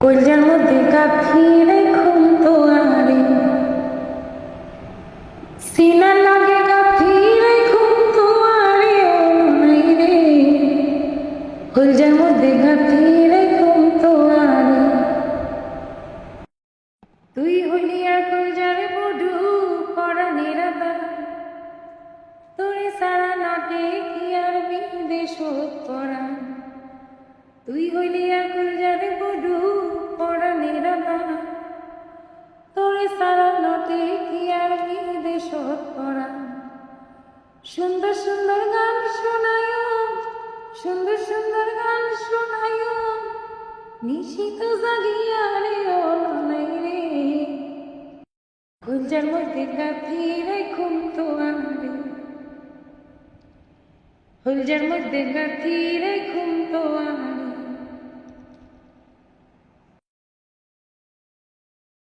কলজার মধ্যে কাঠি রেখুন তো আরে। সিনার লাগে কাঠি রেখুন তো আরে ও নাই রে কলজার মধ্যে কাঠি রেখুন তো আরে। তুই হইলি আর কলজার বধু পড়া নিরাদা তোরে সারা নাটে কি আর বিদেশ পড়া। তুই হইলি আকুল সুন্দর সুন্দর গান শোনায়, সুন্দর সুন্দর গান শোনায়। নিশিত জাগিয়া রে ও নাই রে। গুঞ্জার মধ্যে গাথি রেখুম তো আরে হুলজার মধ্যে গাথি রেখুম